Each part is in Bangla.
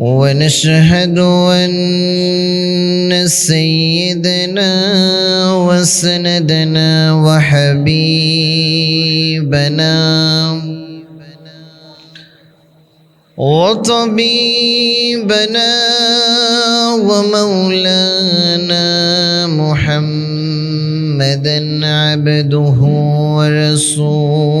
ونشهد أن سيدنا وسندنا وحبيبنا وطبيبنا ومولانا محمدا عبده ورسوله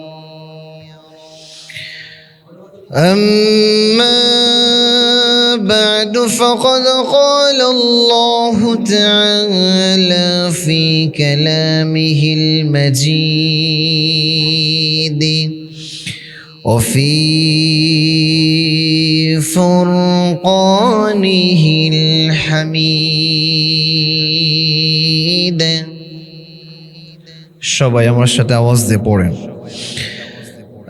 أما بعد فقد قال الله تعالى في كلامه المجيد وفي فرقانه الحميد সবাই আমার সাথে আওয়াজ দিয়ে পড়েন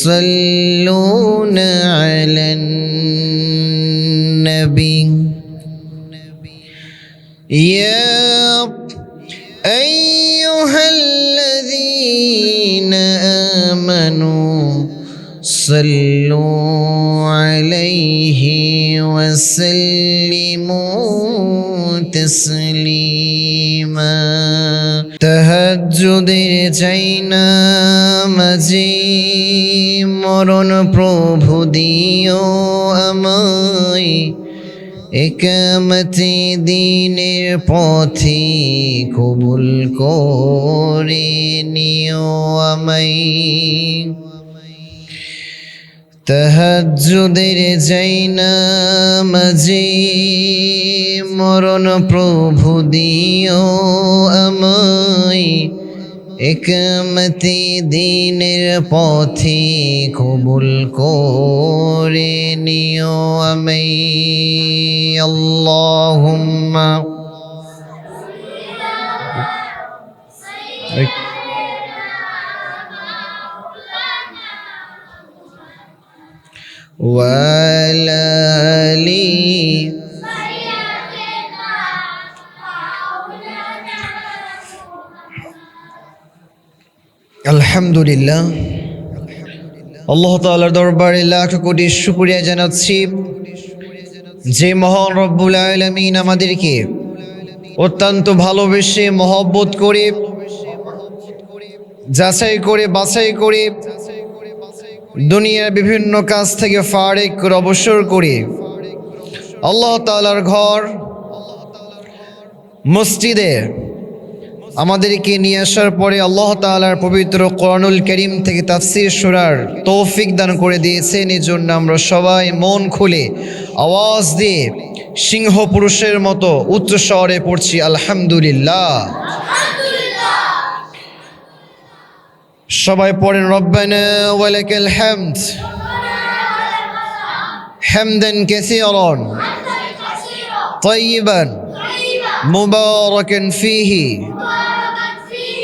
يصلون على النبي يا أيها الذين آمنوا صلوا عليه وسلموا تسليما তাহাজ্জুদের চাই না মাঝে মরণ প্রভু দিও একামতে দিনের পথে কবুল করে নিও আমায়। তাহাজ্জুদের যাই না মাঝে মরণ প্রভু দিও আমায়। একামতে দিনের পথে কবুল করে নিও আমি আল্লাহুম্মা وعلى آله আলহামদুলিল্লাহ। আল্লাহ তাআলার দরবারে লাখ কোটি শুকরিয়া জানাচ্ছি। যে মহান রব্বুল আলামিন আমাদেরকে অত্যন্ত ভালোবেসে মহব্বত করে, যাচাই করে, বাছাই করে দুনিয়ার বিভিন্ন কাজ থেকে ফারেক করে, অবসর করে আল্লাহ তাআলার ঘর, মসজিদে আমাদেরকে নিয়ে আসার পরে আল্লাহ তাআলার পবিত্র কোরআনুল করিম থেকে তাফসির সুরার তৌফিক দান করে দিয়েছেন এই জন্য আমরা সবাই মন খুলে আওয়াজ দিয়ে সিংহ পুরুষের মতো উচ্চ স্বরে পড়ছি আলহামদুলিল্লাহ সবাই পড়েন রব্বানা ওয়ালাকাল হামদ হামদান কাসীরান طيبا مباركا فيه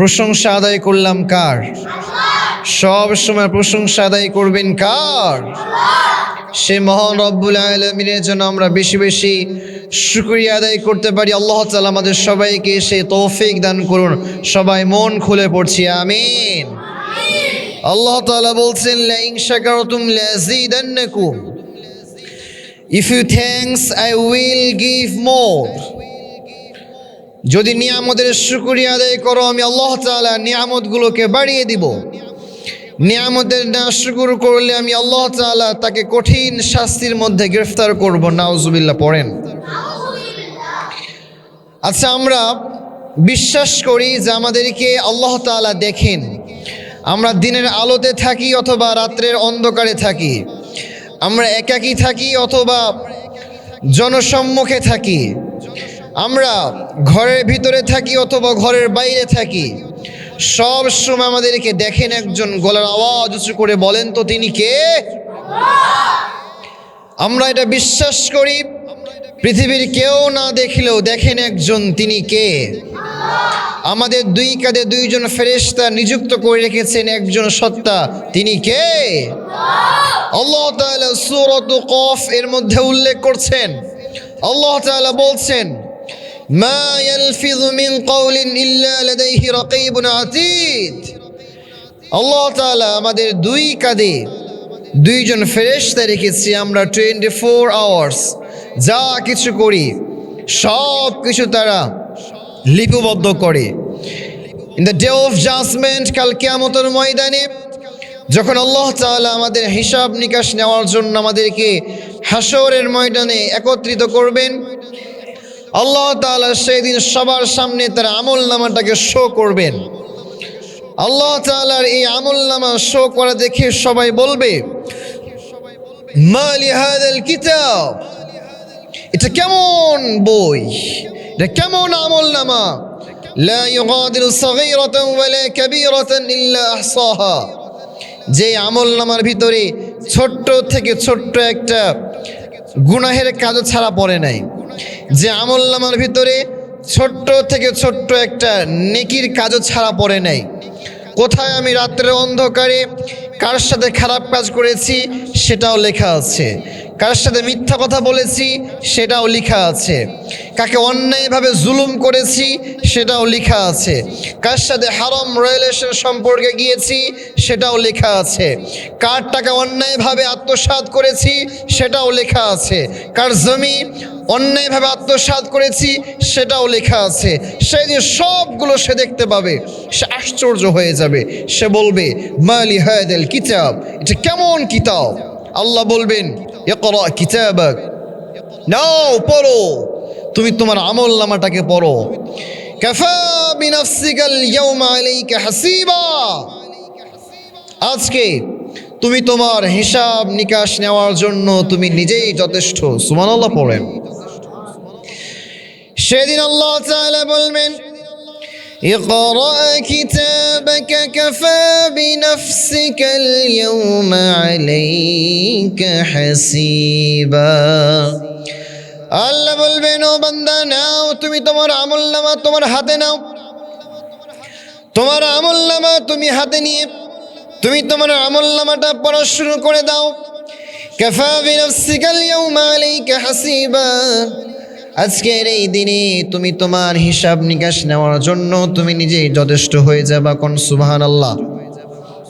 প্রশংসা আদায় করলাম কার? সব সময় প্রশংসা আদায় করবেন কার? সে মহান রব্বুল আলমিনের জন্য আমরা বেশি বেশি শুক্রিয়া আদায় করতে পারি। আল্লাহ তালা আমাদের সবাইকে সে তৌফিক দান করুন। সবাই মন খুলে পড়ছি, আমিন। আল্লাহ তালা বলছেন if you thanks I will give more যদি নিয়ামতের শুকরিয়া আদায় করো, আমি আল্লাহ তাআলা নিয়ামতগুলোকে বাড়িয়ে দিব। নিয়ামতের না শুকুর করলে আমি আল্লাহ তাআলা তাকে কঠিন শাস্তির মধ্যে গ্রেফতার করব। নাউজুবিল্লাহ, পড়েন। আচ্ছা আমরা বিশ্বাস করি যে আমাদেরকে আল্লাহ তালা দেখেন। আমরা দিনের আলোতে থাকি অথবা রাত্রের অন্ধকারে থাকি। আমরা একাকী থাকি অথবা জনসম্মুখে থাকি। আমরা ঘরের ভিতরে থাকি অথবা ঘরের বাইরে থাকি, সব সময় আমাদেরকে দেখেন একজন গলার আওয়াজ উঁচু করে বলেন তো তিনি কে? আমরা এটা বিশ্বাস করি, পৃথিবীর কেউ না দেখলেও দেখেন একজন তিনি কে। আমাদের দুই কাঁধে দুইজন ফেরেশতা নিযুক্ত করে রেখেছেন একজন সত্তা, তিনি কে? আল্লাহ সুরত সূরাত কফ এর মধ্যে উল্লেখ করছেন, আল্লাহ তাআলা বলছেন মিন কওলিন ইল্লা লাদাইহি রাকীবুন আতীদ। আল্লাহ তাআলা আমাদের দুই কাঁধে দুইজন ফেরেশতা রেখেছি, আমরা টোয়েন্টি ফোর আওয়ার্স যা কিছু করি, সব কিছু তারা লিপিবদ্ধ করে। In the day of judgement কাল কিয়ামতের ময়দানে, যখন আল্লাহ তাআলা আমাদের হিসাব নিকাশ নেওয়ার জন্য আমাদেরকে হাসরের ময়দানে একত্রিত করবেন আল্লাহ তালা সেই দিন সবার সামনে তার আমল নামাটাকে শো করবেন। আল্লাহ তালার এই আমল নামা শো করা দেখে সবাই বলবে কিতাব? এটা কেমন বই? এটা কেমন আমল নামা যে আমল নামার ভিতরে ছোট্ট থেকে ছোট্ট একটা গুনাহের কাজও ছাড়া পড়ে নাই। যে আমল নামার ভিতরে ছোট্ট থেকে ছোট্ট একটা নেকির কাজও ছাড়া পড়ে নাই। কোথায় আমি রাত্রের অন্ধকারে কার সাথে খারাপ কাজ করেছি সেটাও লেখা আছে। কার সাথে মিথ্যা কথা বলেছি সেটাও লেখা আছে। কাকে অন্যায়ভাবে জুলুম করেছি সেটাও লেখা আছে। কার সাথে হারম রিলেশন সম্পর্কে গিয়েছি সেটাও লেখা আছে। কার টাকা অন্যায়ভাবে আত্মসাৎ করেছি সেটাও লেখা আছে। কার জমি অন্যায়ভাবে আত্মসাৎ করেছি, সেটাও লেখা আছে। সেই যে সবগুলো সে দেখতে পাবে, সে আশ্চর্য হয়ে যাবে। সে বলবে মালি হায়দেল কিতাব? এটা কেমন কিতাব? আল্লাহ বলবেন, ইকরা কিতাবাক। নাও, পড়ো। তুমি তোমার আমল নামাটাকে পড়ো। আজকে তুমি তোমার হিসাব নিকাশ নেওয়ার জন্য তুমি নিজেই যথেষ্ট। সুবহানাল্লাহ, পড়েন। সেদিন আল্লাহ তাআলা বলবেন اقرأ كتابك كفى بنفسك اليوم عليك حسيبا আল্লাহ বলবেন ও বান্দা নাও তুমি তোমার আমল নামা তোমার হাতে নাও তোমার আমল নামা তুমি হাতে নিয়ে তুমি তোমার আমল নামাটা পড়া শুরু করে দাও কাফা বিনফসিকাল ইয়াউমা আলাইকা হাসিবা আজকের এই দিনে তুমি তোমার হিসাব নিকাশ নেওয়ার জন্য তুমি নিজেই যথেষ্ট হয়ে যাবা কোন সুবাহান আল্লাহ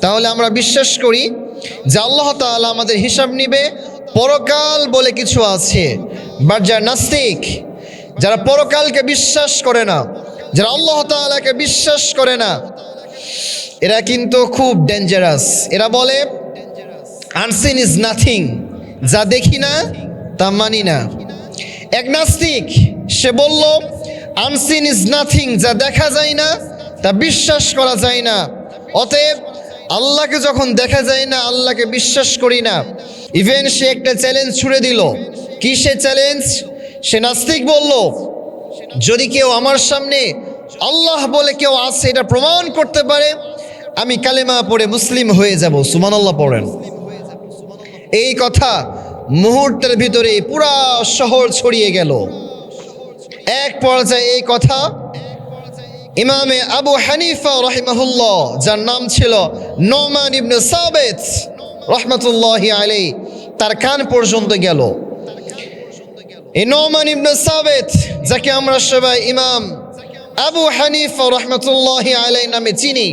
তাহলে আমরা বিশ্বাস করি যে আল্লাহ তাআলা আমাদের হিসাব নিবে, পরকাল বলে কিছু আছে। বাট যারা নাস্তিক, যারা পরকালকে বিশ্বাস করে না, যারা আল্লাহ তাআলাকে বিশ্বাস করে না, এরা কিন্তু খুব ডেঞ্জারাস এরা বলে আনসিন ইজ নাথিং যা দেখি না, তা মানি না। এক নাস্তিক, সে বলল, আনসিন ইজ নাথিং যা দেখা যায় না, তা বিশ্বাস করা যায় না। অতএব আল্লাহকে যখন দেখা যায় না, আল্লাহকে বিশ্বাস করি না। ইভেন সে একটা চ্যালেঞ্জ ছুড়ে দিল। কি সে চ্যালেঞ্জ সে নাস্তিক বলল, যদি কেউ আমার সামনে আল্লাহ বলে কেউ আছে, এটা প্রমাণ করতে পারে, আমি কালেমা পড়ে মুসলিম হয়ে যাব। সুমান আল্লাহ পড়েন। এই কথা মুহূর্তের ভিতরে পুরা শহর ছড়িয়ে গেল। এক পর্যায়ে এই কথা ইমামে আবু হানিফা রহিমাহুল্লাহ, যার নাম ছিল নোমান ইবনে সাবেত রহমতুল্লাহ আলাই তার কান পর্যন্ত গেল। এই নোমান ইবনে সাবেত, যাকে আমরা সবাই ইমাম আবু হানিফা রহমতুল্লাহ আলাই নামে চিনি,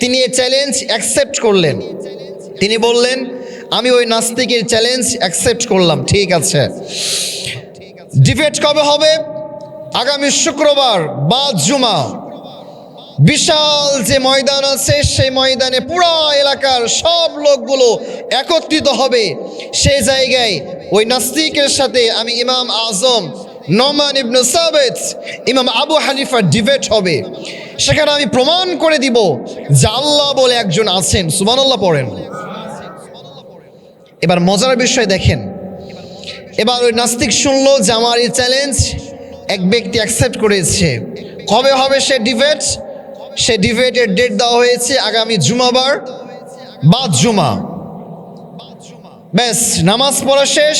তিনি এই চ্যালেঞ্জ অ্যাকসেপ্ট করলেন। তিনি বললেন আমি ওই নাস্তিকের চ্যালেঞ্জ অ্যাকসেপ্ট করলাম, ঠিক আছে। ডিবেট কবে হবে? আগামী শুক্রবার বা জুমা। বিশাল যে ময়দান আছে, সেই ময়দানে পুরো এলাকার সব লোকগুলো একত্রিত হবে। সেই জায়গায় ওই নাস্তিকের সাথে আমি ইমাম আজম নমান ইবনু সাবেদ ইমাম আবু হানিফার ডিবেট হবে। সেখানে আমি প্রমাণ করে দিব যে আল্লাহ বলে একজন আছেন। সুবহানাল্লাহ পড়েন। এবার মজার বিষয় দেখেন। এবার ওই নাস্তিক শুনলো যে আমার এই চ্যালেঞ্জ এক ব্যক্তি অ্যাকসেপ্ট করেছে। কবে হবে সে ডিবেট সে ডিবেটের ডেট দেওয়া হয়েছে আগামী জুমাবার। বা জুমা। ব্যাস, নামাজ পড়া শেষ।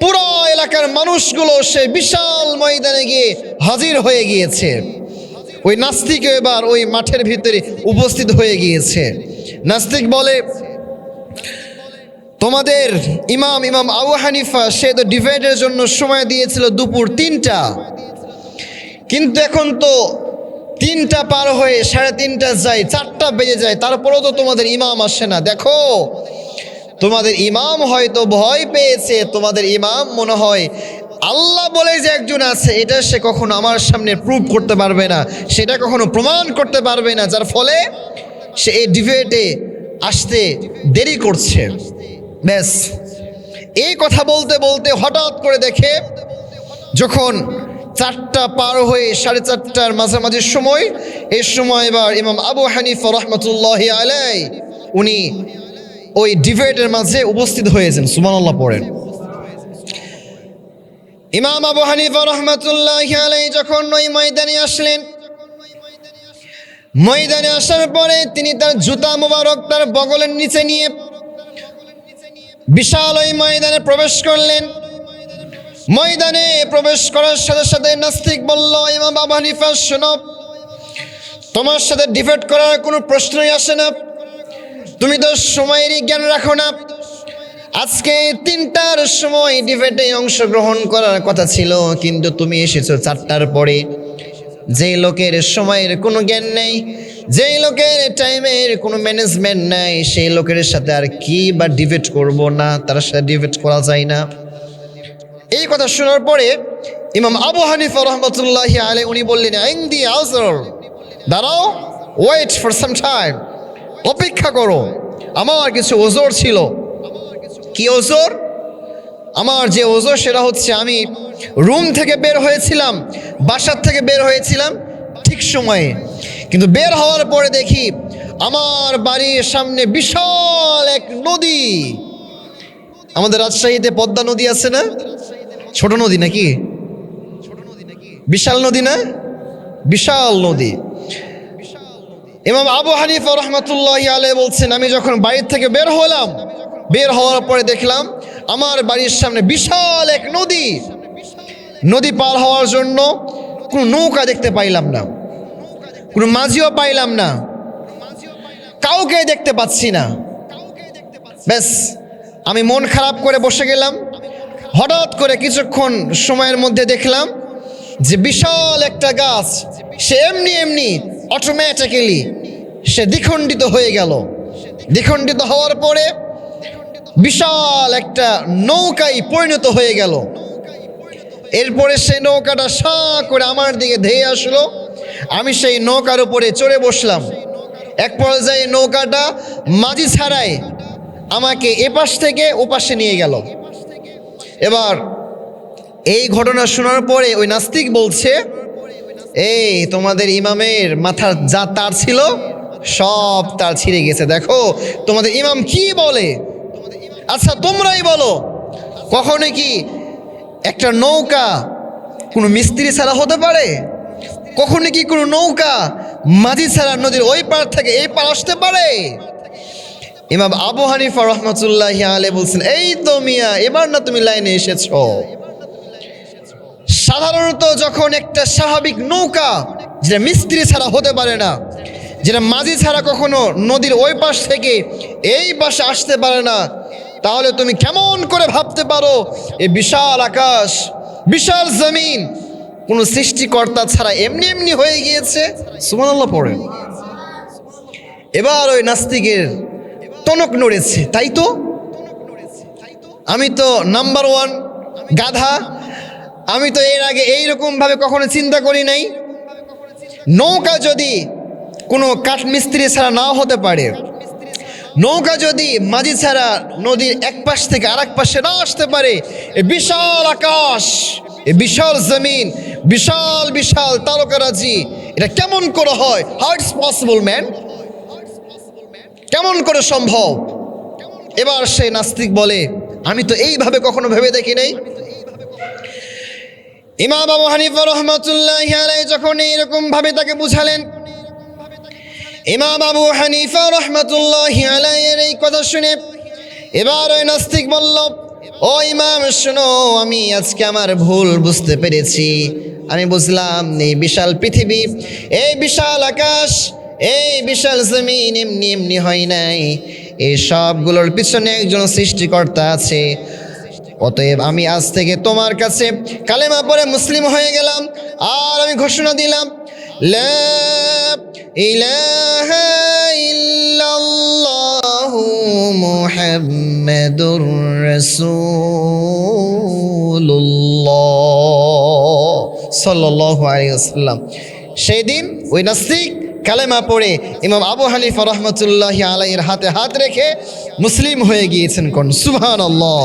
পুরো এলাকার মানুষগুলো সে বিশাল ময়দানে গিয়ে হাজির হয়ে গিয়েছে। ওই নাস্তিক এবার ওই মাঠের ভিতরে উপস্থিত হয়ে গিয়েছে। নাস্তিক বলে তোমাদের ইমাম ইমাম আবু হানিফা সে তো ডিভাইডের জন্য সময় দিয়েছিল দুপুর তিনটা। কিন্তু এখন তো তিনটা পার হয়ে সাড়ে তিনটা যায়, চারটা বেজে যায়, তারপরেও তো তোমাদের ইমাম আসে না। দেখো, তোমাদের ইমাম হয়তো ভয় পেয়েছে, তোমাদের ইমাম মনে হয় আল্লাহ বলে যে একজন আছে, এটা সে কখনো আমার সামনে প্রুভ করতে পারবে না, সেটা কখনো প্রমাণ করতে পারবে না, যার ফলে সে এই ডিবেটে আসতে দেরি করছে। ব্যাস। এই কথা বলতে বলতে হঠাৎ করে দেখে যখন চারটা পার হয়ে সাড়ে চারটার মাঝামাঝি সময় এই সময় এবার ইমাম আবু হানিফা রহমতুল্লাহ আলাই উনি ওই ডিবেটের মাঝে উপস্থিত হয়েছেন। সুমানাল্লাহ পড়েন। ইমাম আবু হানিফা রহমতুল্লাহ আলাই যখন ওই ময়দানে আসলেন, ময়দানে আসার পরে তিনি তার জুতা মোবারক তার বগলের নিচে নিয়ে বিশাল ওই ময়দানে প্রবেশ করলেন। ময়দানে প্রবেশ করার সাথে সাথে নাস্তিক বলল, ইমাম বাবা হানিফা, শোনো। তোমার সাথে ডিবেট করার কোনো প্রশ্নই আসে না। তুমি তো সময়েরই জ্ঞান রাখো না। আজকে তিনটার সময় ডিবেটে অংশগ্রহণ করার কথা ছিল, কিন্তু তুমি এসেছ চারটার পরে। যে লোকের সময়ের কোনো জ্ঞান নেই যেই লোকের টাইমের কোনো ম্যানেজমেন্ট নাই, সেই লোকের সাথে আর কি বা ডিবেট করব না, তার সাথে ডিবেট করা যায় না। এই কথা শোনার পরে ইমাম আবু হানিফা রহমতুল্লাহ আলে উনি বললেন আইন দি আউজর দাঁড়াও ওয়েট ফর সাম টাইম অপেক্ষা করো, আমার কিছু ওজোর ছিল। কি ওজোর? আমার যে ওজোর, সেটা হচ্ছে আমি রুম থেকে বের হয়েছিলাম, বাসার থেকে বের হয়েছিলাম ঠিক সময়ে। কিন্তু বের হওয়ার পরে দেখি আমার বাড়ির সামনে বিশাল এক নদী। আমাদের রাজশাহীতে পদ্মা নদী আছে না? ছোট নদী নাকি? বিশাল নদী না? বিশাল নদী। ইমাম আবু হানিফা রহমতুল্লাহ আলে বলছেন, আমি যখন বাড়ির থেকে বের হলাম, বের হওয়ার পরে দেখলাম আমার বাড়ির সামনে বিশাল এক নদী। নদী পার হওয়ার জন্য কোনো নৌকা দেখতে পাইলাম না। কোনো মাঝিও পাইলাম না। কাউকে দেখতে পাচ্ছি না। ব্যাস, আমি মন খারাপ করে বসে গেলাম। হঠাৎ করে কিছুক্ষণ সময়ের মধ্যে দেখলাম যে বিশাল একটা গাছ, সে এমনি এমনি অটোমেটিক্যালি সে দ্বিখণ্ডিত হয়ে গেল। দ্বিখণ্ডিত হওয়ার পরে বিশাল একটা নৌকায় পরিণত হয়ে গেল। এরপরে সে নৌকাটা সা করে আমার দিকে ধেয়ে আসলো। আমি সেই নৌকার উপরে চড়ে বসলাম। এক পর্যায়ে নৌকাটা মাঝি ছাড়াই আমাকে এপাশ থেকে ওপাশে নিয়ে গেল। এবার এই ঘটনা শোনার পরে ওই নাস্তিক বলছে, এই তোমাদের ইমামের মাথার যা তার ছিল, সব তার ছিঁড়ে গেছে। দেখো, তোমাদের ইমাম কি বলে? আচ্ছা তোমরাই বলো, কখনো কি একটা নৌকা কোনো মিস্ত্রি ছাড়া হতে পারে? কখনো কি কোনো নৌকা মাঝি ছাড়া নদীর ওই পার থেকে এই পার আসতে পারে? ইমাম আবু হানিফা রহমতুল্লাহ আলে বলছেন, এই তো মিয়া, এবার না তুমি লাইনে এসেছ। সাধারণত যখন একটা স্বাভাবিক নৌকা, যেটা মিস্ত্রি ছাড়া হতে পারে না, যেটা মাঝি ছাড়া কখনো নদীর ওই পাশ থেকে এই পাশে আসতে পারে না, তাহলে তুমি কেমন করে ভাবতে পারো? এই বিশাল আকাশ, বিশাল জমিন কোনো সৃষ্টিকর্তা ছাড়া এমনি এমনি হয়ে গিয়েছে? সুমানাল্লাহ পড়ে। এবার ওই নাস্তিকের টনক নড়েছে, তাই তো? আমি তো নাম্বার ওয়ান গাধা। আমি তো এর আগে এইরকম ভাবে কখনো চিন্তা করি নাই। নৌকা যদি কোনো কাঠমিস্ত্রি ছাড়া নাও হতে পারে, নৌকা যদি মাঝি ছাড়া নদীর এক পাশ থেকে আরেক পাশে না আসতে পারে বিশাল আকাশ। এ বিশাল জমিন, বিশাল বিশাল তারকারাজি এটা কেমন করে হয়? হাউ ইটস পসিবল ম্যান কেমন করে সম্ভব? এবার সে নাস্তিক বলে, আমি তো এইভাবে কখনো ভেবে দেখি নাই। ইমাম আবু হানিফা রহমতুল্লাহ যখন এইরকম ভাবে তাকে বুঝালেন, ইমাম আবু হানিফা রহমতুল্লাহ এই কথা শুনে, এবার ওই নাস্তিক বলল ও ইমাম, শোনো, আমি আজকে আমার ভুল বুঝতে পেরেছি। আমি বুঝলাম, এই বিশাল পৃথিবী, এই বিশাল আকাশ, এই বিশাল জমিন এমনি এমনি হয় নাই। এই সবগুলোর পিছনে একজন সৃষ্টিকর্তা আছে। অতএব আমি আজ থেকে তোমার কাছে কালেমা পরে মুসলিম হয়ে গেলাম, আর আমি ঘোষণা দিলাম ইলাহা ইল্লাল্লাহু মুহাম্মাদুর রাসূলুল্লাহ সাল্লাল্লাহু আলাইহি ওয়াসাল্লাম। সেই দিন ওই নাস্তিক কালেমা পড়ে ইমাম আবু হানিফা রহমতুল্লাহ আলাইয়ের হাতে হাত রেখে মুসলিম হয়ে গিয়েছেন কোন? সুবহানাল্লাহ।